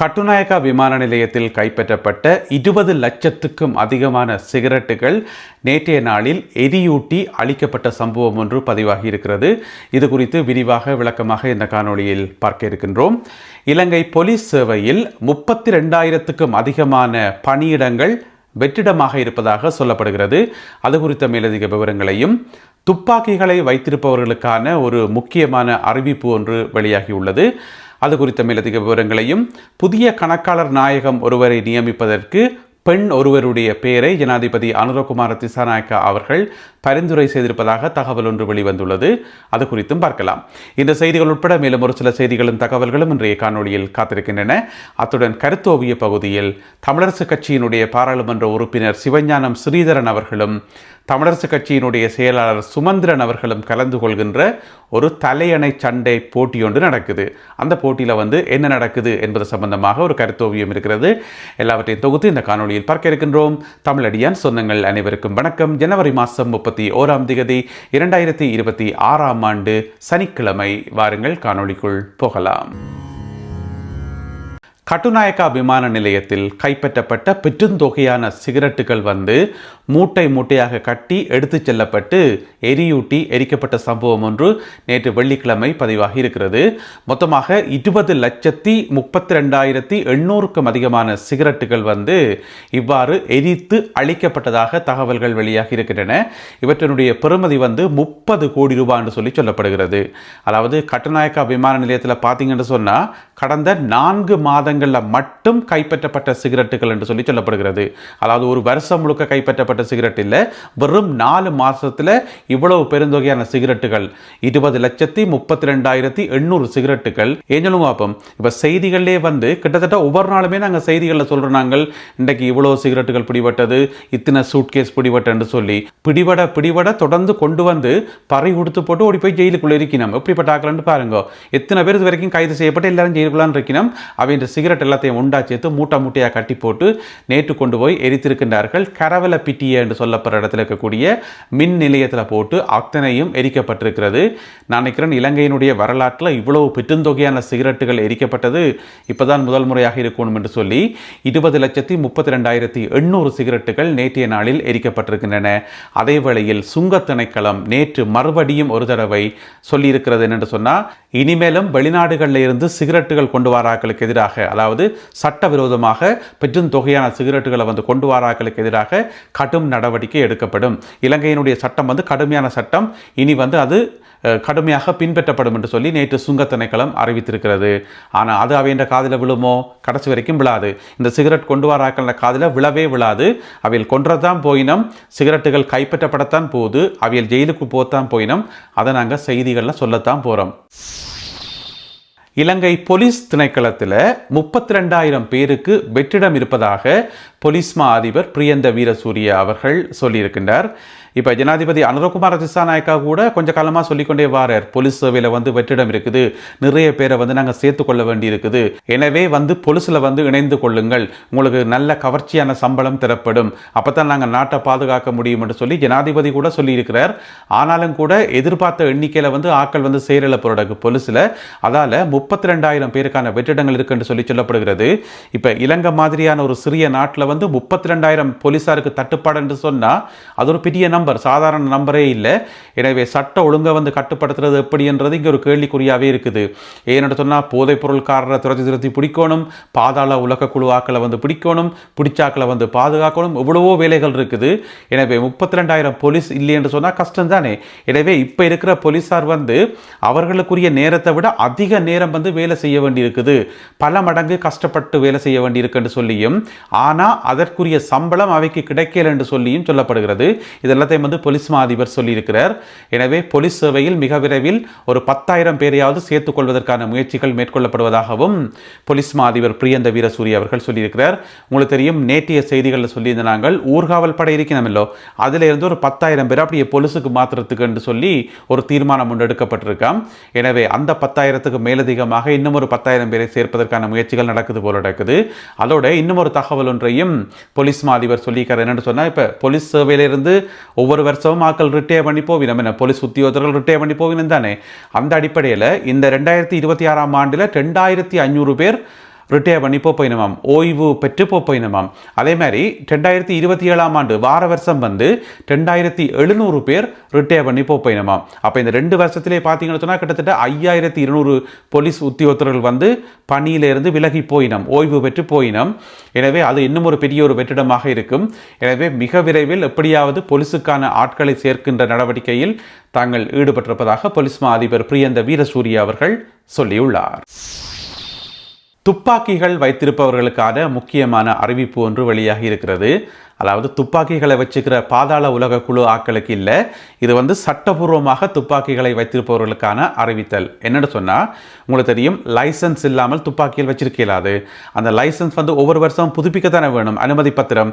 கட்டுநாயக்கா விமான நிலையத்தில் கைப்பற்றப்பட்ட இருபது லட்சத்துக்கும் அதிகமான சிகரெட்டுகள் நேற்றைய நாளில் எரியூட்டி அளிக்கப்பட்ட சம்பவம் ஒன்று பதிவாகி இருக்கிறது இது குறித்து விரிவாக விளக்கமாக இந்த காணொளியில் பார்க்க இருக்கின்றோம். இலங்கை போலீஸ் சேவையில் முப்பத்தி ரெண்டாயிரத்துக்கும் அதிகமான பணியிடங்கள் வெற்றிடமாக இருப்பதாக சொல்லப்படுகிறது. அது குறித்த மேலதிக விவரங்களையும் துப்பாக்கிகளை வைத்திருப்பவர்களுக்கான ஒரு முக்கியமான அறிவிப்பு ஒன்று வெளியாகியுள்ளது. அது குறித்த மேலதிக விவரங்களையும் புதிய கணக்காளர் நாயகம் ஒருவரை நியமிப்பதற்கு பெண் ஒருவருடைய பெயரை ஜனாதிபதி அனுரகுமார திசாநாயக்கா அவர்கள் பரிந்துரை செய்திருப்பதாக தகவல் ஒன்று வெளிவந்துள்ளது. அது குறித்தும் பார்க்கலாம். இந்த செய்திகள் உட்பட மேலும் ஒரு சில செய்திகளும் தகவல்களும் இன்றைய காணொளியில் காத்திருக்கின்றன. அத்துடன் கருத்தோவிய பகுதியில் தமிழரசு கட்சியினுடைய பாராளுமன்ற உறுப்பினர் சிவஞானம் ஸ்ரீதரன் அவர்களும் தமிழரசு கட்சியினுடைய செயலாளர் சுமந்திரன் அவர்களும் கலந்து கொள்கின்ற ஒரு தலையணை சண்டை போட்டி ஒன்று நடக்குது. அந்த போட்டியில் வந்து என்ன நடக்குது என்பது சம்பந்தமாக ஒரு கருத்தோவியம் இருக்கிறது. எல்லாவற்றையும் தொகுத்து இந்த காணொளியில் பார்க்க இருக்கின்றோம். தமிழடியான் சொந்தங்கள் அனைவருக்கும் வணக்கம். ஜனவரி மாதம் முப்பத்தி ஓராம் திகதி இரண்டாயிரத்தி இருபத்தி ஆறாம் ஆண்டு சனிக்கிழமை. வாருங்கள் காணொளிக்குள் போகலாம். கட்டுநாயக்கா விமான நிலையத்தில் கைப்பற்றப்பட்ட பெருந்தொகையான சிகரெட்டுகள் வந்து மூட்டை மூட்டையாக கட்டி எடுத்துச் செல்லப்பட்டு எரியூட்டி எரிக்கப்பட்ட சம்பவம் ஒன்று நேற்று வெள்ளிக்கிழமை பதிவாகி இருக்கிறது. மொத்தமாக இருபது லட்சத்தி முப்பத்தி ரெண்டாயிரத்தி எண்ணூறுக்கும் அதிகமான சிகரெட்டுகள் வந்து இவ்வாறு எரித்து அழிக்கப்பட்டதாக தகவல்கள் வெளியாகி இருக்கின்றன. இவற்றினுடைய பெறுமதி வந்து முப்பது கோடி ரூபாய் என்று சொல்லி சொல்லப்படுகிறது. அதாவது கட்டுநாயக்கா விமான நிலையத்தில் பார்த்தீங்கன்னு சொன்னால் கடந்த நான்கு மாதங்கள் மாதங்களில் மட்டும் கைப்பற்றப்பட்ட சிகரெட்டுகள் என்று சொல்லி சொல்லப்படுகிறது. அதாவது ஒரு வருஷம் முழுக்க கைப்பற்றப்பட்ட சிகரெட் இல்லை. வெறும் நாலு மாதத்தில் இவ்வளவு பெருந்தொகையான சிகரெட்டுகள் இருபது லட்சத்தி முப்பத்தி ரெண்டாயிரத்தி எண்ணூறு சிகரெட்டுகள். ஏஞ்சலும் பார்ப்போம் இப்போ செய்திகளே வந்து கிட்டத்தட்ட ஒவ்வொரு நாளுமே நாங்கள் செய்திகளில் சொல்கிறோம் நாங்கள். இன்றைக்கு இவ்வளோ சிகரெட்டுகள் பிடிபட்டது இத்தனை சூட்கேஸ் பிடிபட்டன்னு சொல்லி. பிடிபட பிடிபட தொடர்ந்து கொண்டு வந்து பறை கொடுத்து போட்டு ஓடி போய் ஜெயிலுக்குள்ளே இருக்கணும். எப்படிப்பட்ட ஆக்கலன்னு பாருங்க. எத்தனை பேர் இது வரைக்கும் கைது செய்யப்பட்டு எல்லாரும் ஜெயிலுக்குள்ளான்னு இருக்கணும். அவை இந்த சிகரெட் எல்லாத்தையும் உண்டா சேர்த்து மூட்டை மூட்டையாக கட்டி போட்டு நேற்று கொண்டு போய் எரித்திருக்கின்றார்கள். கரவல பிட்டிய என்று சொல்லப்படுற இடத்துல இருக்கக்கூடிய மின் நிலையத்தில் போட்டு அத்தனையும் எரிக்கப்பட்டிருக்கிறது. நான் நினைக்கிறேன் இலங்கையினுடைய வரலாற்றில் இவ்வளவு பெருந்தொகையான சிகரெட்டுகள் எரிக்கப்பட்டது இப்போதான் முதல் முறையாக இருக்கணும் என்று சொல்லி இருபது லட்சத்தி முப்பத்தி ரெண்டாயிரத்தி எண்ணூறு சிகரெட்டுகள் நேற்றைய நாளில் எரிக்கப்பட்டிருக்கின்றன. அதே வேளையில் சுங்க திணைக்களம் நேற்று மறுபடியும் ஒரு தடவை சொல்லியிருக்கிறது என்று சொன்னால் இனிமேலும் வெளிநாடுகளில் இருந்து சிகரெட்டுகள் கொண்டு வராக்களுக்கு எதிராக அதாவது சட்டவிரோதமாக பெற்றும் தொகையான சிகரெட்டுகளை வந்து கொண்டு வராக்களுக்கு எதிராக கடும் நடவடிக்கை எடுக்கப்படும். இலங்கையினுடைய சட்டம் வந்து கடுமையான சட்டம். இனி வந்து அது கடுமையாக பின்பற்றப்படும் என்று சொல்லி நேற்று சுங்க திணைக்களம் அறிவித்திருக்கிறது. ஆனால் அது அவையின் காதில் விழுமோ? கடைசி வரைக்கும் விழாது. இந்த சிகரெட் கொண்டு வராக்கள் காதில் விழவே விழாது. அவையில் கொன்றதான் போயினம். சிகரெட்டுகள் கைப்பற்றப்படத்தான் போகுது. அவையில் ஜெயிலுக்கு போத்தான் போயினம். அதை நாங்கள் செய்திகளில் சொல்லத்தான் போகிறோம் இலங்கை போலீஸ் திணைக்களத்தில் முப்பத்தி ரெண்டாயிரம் பேருக்கு வெற்றிடம் இருப்பதாக பொலிஸ்மா அதிபர் பிரியந்த வீரசூரிய அவர்கள் சொல்லியிருக்கின்றார். இப்போ ஜனாதிபதி அனுரகுமார திசாநாயக்கா கூட கொஞ்சம் காலமாக சொல்லிக்கொண்டே வாரார். போலீஸ் சேவையில் வந்து வெற்றிடம் இருக்குது. நிறைய பேரை வந்து நாங்கள் சேர்த்து கொள்ள வேண்டி இருக்குது எனவே வந்து போலீஸில் வந்து இணைந்து கொள்ளுங்கள். உங்களுக்கு நல்ல கவர்ச்சியான சம்பளம் தரப்படும். அப்போ தான் நாங்கள் நாட்டை பாதுகாக்க முடியும் என்று சொல்லி ஜனாதிபதி கூட சொல்லியிருக்கிறார். ஆனாலும் கூட எதிர்பார்த்த எண்ணிக்கையில் வந்து ஆக்கள் வந்து சேரல போராடு போலீஸில். அதால் முப்பத்தி ரெண்டாயிரம் பேருக்கான வெற்றிடங்கள் இருக்குன்னு சொல்லி சொல்லப்படுகிறது. இப்போ இலங்கை மாதிரியான ஒரு சிறிய நாட்டில் வந்து முப்பத்தி ரெண்டாயிரம் போலீஸாருக்கு தட்டுப்பாடு என்று சொன்னால் அது ஒரு பெரிய நம்பர். சாதாரண நம்பரே இல்லை. எனவே சட்ட ஒழுங்கை வந்து கட்டுப்படுத்துறது எப்படின்றது இங்கே ஒரு கேள்விக்குறியாகவே இருக்குது. ஏன்னு சொன்னால் போதைப்பொருள்காரரை துரத்தி துரத்தி பிடிக்கணும் பாதாள உலக குழுவாக்களை வந்து பிடிக்கணும் பிடிச்சாக்களை வந்து பாதுகாக்கணும் எவ்வளவோ வேலைகள் இருக்குது. எனவே முப்பத்தி ரெண்டாயிரம் போலீஸ் இல்லை என்று சொன்னால் கஷ்டம் தானே எனவே இப்போ இருக்கிற போலீஸார் வந்து அவர்களுக்குரிய நேரத்தை விட அதிக நேரம் வந்து வேலை செய்ய வேண்டியிருக்குது. பல மடங்கு கஷ்டப்பட்டு வேலை செய்ய வேண்டியிருக்குன்னு சொல்லியும் ஆனால் அதற்குரிய சம்பளம் அவைக்கு கிடைக்கல என்று சொல்லியும் சொல்லப்படுகிறது. இதெல்லாம் எல்லாத்தையும் வந்து போலீஸ் மா அதிபர் சொல்லியிருக்கிறார். எனவே போலீஸ் சேவையில் மிக விரைவில் ஒரு பத்தாயிரம் பேரையாவது சேர்த்துக் கொள்வதற்கான முயற்சிகள் மேற்கொள்ளப்படுவதாகவும் போலீஸ் மா அதிபர் பிரியந்த வீரசூரிய அவர்கள் சொல்லியிருக்கிறார். உங்களுக்கு தெரியும் நேற்றைய செய்திகளில் சொல்லியிருந்த நாங்கள் ஊர்காவல் படை இருக்கணுமல்லோ அதில் இருந்து ஒரு பத்தாயிரம் பேர் அப்படியே பொலிசுக்கு மாற்றுறதுக்கு என்று சொல்லி ஒரு தீர்மானம் முன்னெடுக்கப்பட்டிருக்காம் எனவே அந்த பத்தாயிரத்துக்கு மேலதிகமாக இன்னும் ஒரு பத்தாயிரம் பேரை சேர்ப்பதற்கான முயற்சிகள் நடக்குது போல நடக்குது. அதோட இன்னும் ஒரு தகவல் ஒன்றையும் போலீஸ் மா அதிபர் சொல்லியிருக்காரு என்னென்னு சொன்னால் இப்போ போலீஸ் சேவையிலிருந்து ஒவ்வொரு வருஷமும் ஆக்கள் ரிட்டையர் பண்ணி போவினம் என போலீஸ் உத்தியோகத்தர்கள் ரிட்டையர் பண்ணி போவினம் தானே? அந்த அடிப்படையில் இந்த ரெண்டாயிரத்தி இருபத்தி ஆறாம் ஆண்டில் ரெண்டாயிரத்தி ஐநூறு பேர் ரிட்டையர் பண்ணி போயினமாம் ஓய்வு பெற்று போயினமாம் அதே மாதிரி ரெண்டாயிரத்தி இருபத்தி ஏழாம் ஆண்டு வார வருஷம் வந்து ரெண்டாயிரத்தி எழுநூறு பேர் ரிட்டையர் பண்ணி போயினமாம் அப்போ இந்த ரெண்டு வருஷத்திலே பார்த்தீங்கன்னு சொன்னால் கிட்டத்தட்ட ஐயாயிரத்தி இருநூறு போலீஸ் உத்தியோகத்தர்கள் வந்து பணியிலிருந்து விலகி போயினம் ஓய்வு பெற்று போயினம். எனவே அது இன்னும் ஒரு பெரிய ஒரு வெற்றிடமாக இருக்கும். எனவே மிக விரைவில் எப்படியாவது போலீஸுக்கான ஆட்களை சேர்க்கின்ற நடவடிக்கையில் தாங்கள் ஈடுபட்டிருப்பதாக போலீஸ் மா அதிபர் பிரியந்த வீரசூரிய அவர்கள் சொல்லியுள்ளார். துப்பாக்கிகள் வைத்திருப்பவர்களுக்கான முக்கியமான அறிவிப்பு ஒன்று வெளியாகி இருக்கிறது. அதாவது துப்பாக்கிகளை வச்சுக்கிற பாதாள உலக குழு ஆக்களுக்கு இல்லை. இது வந்து சட்டபூர்வமாக துப்பாக்கிகளை வைத்திருப்பவர்களுக்கான அறிவித்தல். என்னென்னு சொன்னால் உங்களுக்கு தெரியும் லைசன்ஸ் இல்லாமல் துப்பாக்கிகள் வச்சிருக்க இயலாது அந்த லைசன்ஸ் வந்து ஒவ்வொரு வருஷம் புதுப்பிக்கத்தானே வேணும்? அனுமதி பத்திரம்.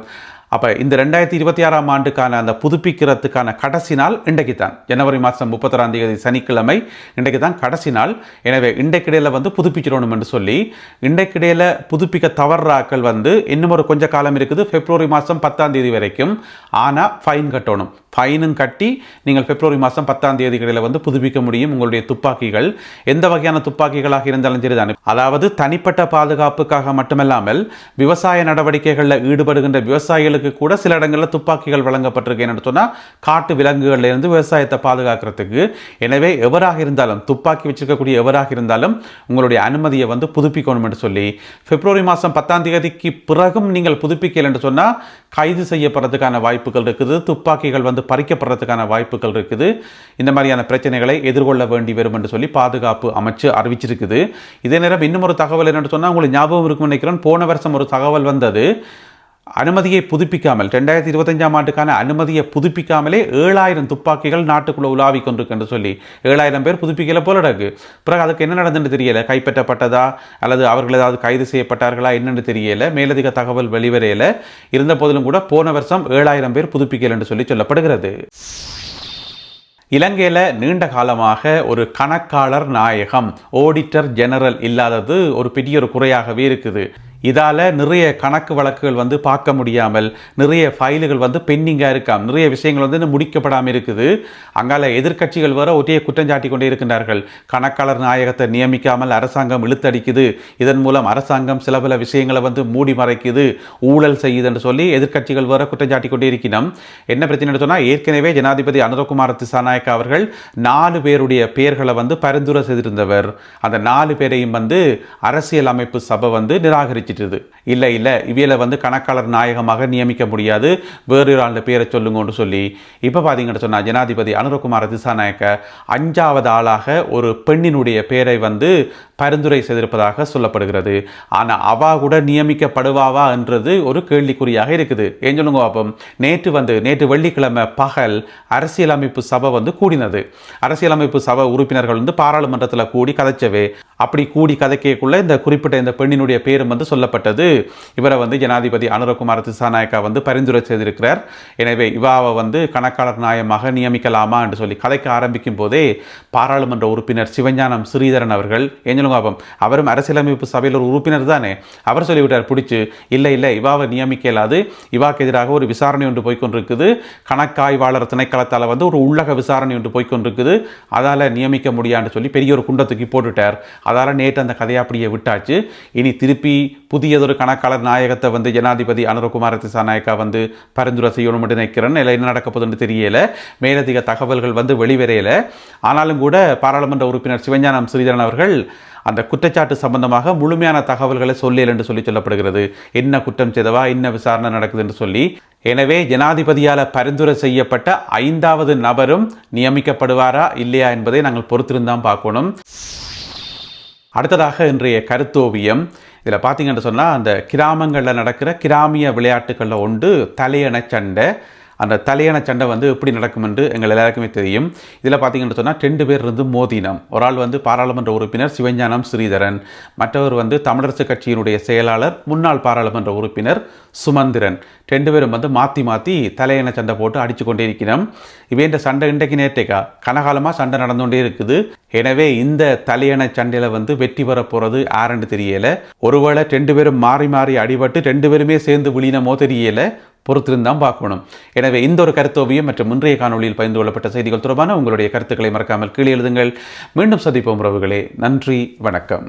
அப்போ இந்த ரெண்டாயிரத்தி இருபத்தி ஆறாம் ஆண்டுக்கான அந்த புதுப்பிக்கிறதுக்கான கடைசி நாள் இன்றைக்கு தான் ஜனவரி மாதம் முப்பத்தொராம் தேதி சனிக்கிழமை இன்றைக்கு தான் கடைசி நாள். எனவே இன்றைக்கிடையில் வந்து புதுப்பிச்சிடணும் என்று சொல்லி இன்றைக்கிடையில் புதுப்பிக்க தவறாக்கள் வந்து இன்னும் ஒரு கொஞ்ச காலம் இருக்குது. பிப்ரவரி மாதம் பத்தாம் தேதி வரைக்கும். ஆனால் ஃபைன் கட்டணும். ஃபைனும் கட்டி நீங்கள் பிப்ரவரி மாதம் பத்தாம் தேதிகளில் வந்து புதுப்பிக்க முடியும் உங்களுடைய துப்பாக்கிகள். எந்த வகையான துப்பாக்கிகளாக இருந்தாலும் சரிதான் அதாவது தனிப்பட்ட பாதுகாப்புக்காக மட்டுமல்லாமல் விவசாய நடவடிக்கைகளில் ஈடுபடுகின்ற விவசாயிகளுக்கு கூட சில இடங்களில் துப்பாக்கிகள் வழங்கப்பட்டிருக்கு என்னென்னு சொன்னால் காட்டு விலங்குகள்ல இருந்து விவசாயத்தை பாதுகாக்கிறதுக்கு. எனவே எவராக இருந்தாலும் துப்பாக்கி வச்சிருக்கக்கூடிய எவராக இருந்தாலும் உங்களுடைய அனுமதியை வந்து புதுப்பிக்கணும் என்று சொல்லி பிப்ரவரி மாதம் பத்தாம் தேதிக்கு பிறகும் நீங்கள் புதுப்பிக்கல என்று சொன்னால் கைது செய்யப்படுறதுக்கான வாய்ப்புகள் இருக்குது துப்பாக்கிகள் வந்து பறிக்கப்படுறதுக்கான வாய்ப்புகள் இருக்குது. இந்த மாதிரியான பிரச்சனைகளை எதிர்கொள்ள வேண்டி வரும் என்று சொல்லி பாதுகாப்பு அமைச்சு அறிவிச்சிருக்குது. இதே நேரம் இன்னும் ஒரு தகவல் என்னென்னு சொன்னால் உங்களுக்கு ஞாபகம் இருக்கும் நினைக்கிறேன். போன வருஷம் ஒரு தகவல் வந்தது. அனுமதியை புதுப்பிக்காமல் ரெண்டாயிரத்தி இருபத்தஞ்சாம் ஆண்டுக்கான அனுமதியை புதுப்பிக்காமலே ஏழாயிரம் துப்பாக்கிகள் நாட்டுக்குள்ளே உலாவி கொண்டிருக்கு சொல்லி ஏழாயிரம் பேர் புதுப்பிக்கல போல இருக்கு. பிறகு அதுக்கு என்ன நடந்துன்னு தெரியல? கைப்பற்றப்பட்டதா? அல்லது அவர்கள் ஏதாவது கைது செய்யப்பட்டார்களா? என்னன்னு தெரியல. மேலதிக தகவல் வெளிவரையில இருந்த போதிலும் கூட போன வருஷம் ஏழாயிரம் பேர் புதுப்பிக்கலன்னு சொல்லி சொல்லப்படுகிறது. இலங்கையில் நீண்ட காலமாக ஒரு கணக்காளர் நாயகம் ஆடிட்டர் ஜெனரல் இல்லாதது ஒரு பெரிய ஒரு குறையாகவே இருக்குது. இதால் நிறைய கணக்கு வழக்குகள் வந்து பார்க்க முடியாமல் நிறைய ஃபைலுகள் வந்து பெண்டிங்காக இருக்காம். நிறைய விஷயங்கள் வந்து இன்னும் முடிக்கப்படாமல் இருக்குது. அங்கால எதிர்க்கட்சிகள் வர ஒற்றைய குற்றஞ்சாட்டி கொண்டே இருக்கின்றார்கள். கணக்காளர் நாயகத்தை நியமிக்காமல் அரசாங்கம் இழுத்தடிக்குது. இதன் மூலம் அரசாங்கம் சில பல விஷயங்களை வந்து மூடி மறைக்குது. ஊழல் செய்யுது என்று சொல்லி எதிர்க்கட்சிகள் வர குற்றஞ்சாட்டி கொண்டே இருக்கணும் என்ன பிரச்சனை சொன்னால் ஏற்கனவே ஜனாதிபதி அனுரகுமார் திசாநாயக்கா அவர்கள் நாலு பேருடைய பெயர்களை வந்து பரிந்துரை செய்திருந்தவர். அந்த நாலு பேரையும் வந்து அரசியல் அமைப்பு சபை வந்து நிராகரிச்சிட்டது இல்லை இல்லை இவையில் வந்து கணக்காளர் நாயகமாக நியமிக்க முடியாது. வேறு ஒரு ஆளுடைய பேரை சொல்லுங்கன்னு சொல்லி. இப்போ பார்த்தீங்கன்னு சொன்னால் ஜனாதிபதி அனுரகுமார திசாநாயக்க அஞ்சாவது ஆளாக ஒரு பெண்ணினுடைய பேரை வந்து பரிந்துரை செய்திருப்பதாக சொல்லப்படுகிறது. ஆனால் அவா கூட நியமிக்கப்படுவாவா என்றது ஒரு கேள்விக்குறியாக இருக்குது. ஏன் சொல்லுங்க பாப்போம். நேற்று வந்து நேற்று வெள்ளிக்கிழமை பகல் அரசியலமைப்பு சபை வந்து கூடினது. அரசியலமைப்பு சபை உறுப்பினர்கள் வந்து பாராளுமன்றத்தில் கூடி கதைச்சவே அப்படி கூடி கதைக்கக்குள்ள இந்த குறிப்பிட்ட இந்த பெண்ணினுடைய பேரும் வந்து சொல்லப்பட்டது. இவரை வந்து ஜனாதிபதி அனுரகுமார் திசாநாயக்கா வந்து பரிந்துரை செய்திருக்கிறார். எனவே இவாவை வந்து கணக்காளர் நாயமாக நியமிக்கலாமா என்று சொல்லி கதைக்க ஆரம்பிக்கும் போதே பாராளுமன்ற உறுப்பினர் சிவஞானம் ஸ்ரீதரன் அவர்கள் ஏஞ்சலும் பாபம் அவரும் அரசியலமைப்பு சபையில் ஒரு உறுப்பினர் தானே. அவர் சொல்லிவிட்டார் பிடிச்சு. இல்லை இல்லை இவாவை நியமிக்க இயலாது. இவாக்கு எதிராக ஒரு விசாரணை ஒன்று போய்கொண்டிருக்குது கணக்காய்வாளர் திணைக்களத்தால் வந்து ஒரு உள்ளக விசாரணை ஒன்று போய்கொண்டிருக்குது அதால் நியமிக்க முடியான்னு சொல்லி பெரிய ஒரு குண்டத்துக்கு தூக்கி போட்டுட்டார். அதால் நேற்று அந்த கதையை அப்படியே விட்டாச்சு. இனி திருப்பி புதியதொரு கணக்காளர் நாயகத்தை வந்து ஜனாதிபதி அனுரகுமார திசாநாயக்கா வந்து பரிந்துரை செய்யணும் என்று நினைக்கிறேன். இல்லை என்ன நடக்க போதுன்னு தெரியல. மேலதிக தகவல்கள் வந்து வெளிவரையில ஆனாலும் கூட பாராளுமன்ற உறுப்பினர் சிவஞானம் ஸ்ரீதரன் அவர்கள் அந்த குற்றச்சாட்டு சம்பந்தமாக முழுமையான தகவல்களை சொல்லியல் என்று சொல்லி சொல்லப்படுகிறது. என்ன குற்றம் செய்தவா என்ன விசாரணை நடக்குது என்று சொல்லி. எனவே ஜனாதிபதியால் பரிந்துரை செய்யப்பட்ட ஐந்தாவது நபரும் நியமிக்கப்படுவாரா இல்லையா என்பதை நாங்கள் பொறுத்திருந்தான் பார்க்கணும். அடுத்ததாக இன்றைய கருத்தோவியம் இதில் பார்த்தீங்கன்னு சொன்னால் அந்த கிராமங்களில் நடக்கிற கிராமிய விளையாட்டுகளில் ஒன்று தலையணை சண்டை. அந்த தலையான சண்டை வந்து எப்படி நடக்கும் என்று எங்கள் எல்லாருக்குமே தெரியும். இதில் பார்த்தீங்கன்னு சொன்னால் ரெண்டு பேர் இருந்து மோதினம் ஒரு ஆள் வந்து பாராளுமன்ற உறுப்பினர் சிவஞானம் ஸ்ரீதரன். மற்றவர் வந்து தமிழரசு கட்சியினுடைய செயலாளர் முன்னாள் பாராளுமன்ற உறுப்பினர் சுமந்திரன். ரெண்டு பேரும் வந்து மாற்றி மாற்றி தலையணை சண்டை போட்டு அடித்து கொண்டே இருக்கிறோம் இவேண்ட சண்டை இன்றைக்கு நேற்றைக்கா? கனகாலமாக சண்டை நடந்து கொண்டே இருக்குது. எனவே இந்த தலையணை சண்டையில் வந்து வெற்றி பெற போகிறது யாருன்னு தெரியலை. ஒருவேளை ரெண்டு பேரும் மாறி மாறி அடிபட்டு ரெண்டு பேருமே சேர்ந்து விழினமோ தெரியலை. பொறுத்திருந்தான் பார்க்கணும். எனவே இந்த ஒரு கருத்தோவியம் மற்றும் முன்றைய காணொளியில் பகிர்ந்து கொள்ளப்பட்ட செய்திகள் தொடர்பான உங்களுடைய கருத்துக்களை மறக்காமல் கீழே எழுதுங்கள். மீண்டும் சந்திப்போம் உறவுகளே. நன்றி வணக்கம்.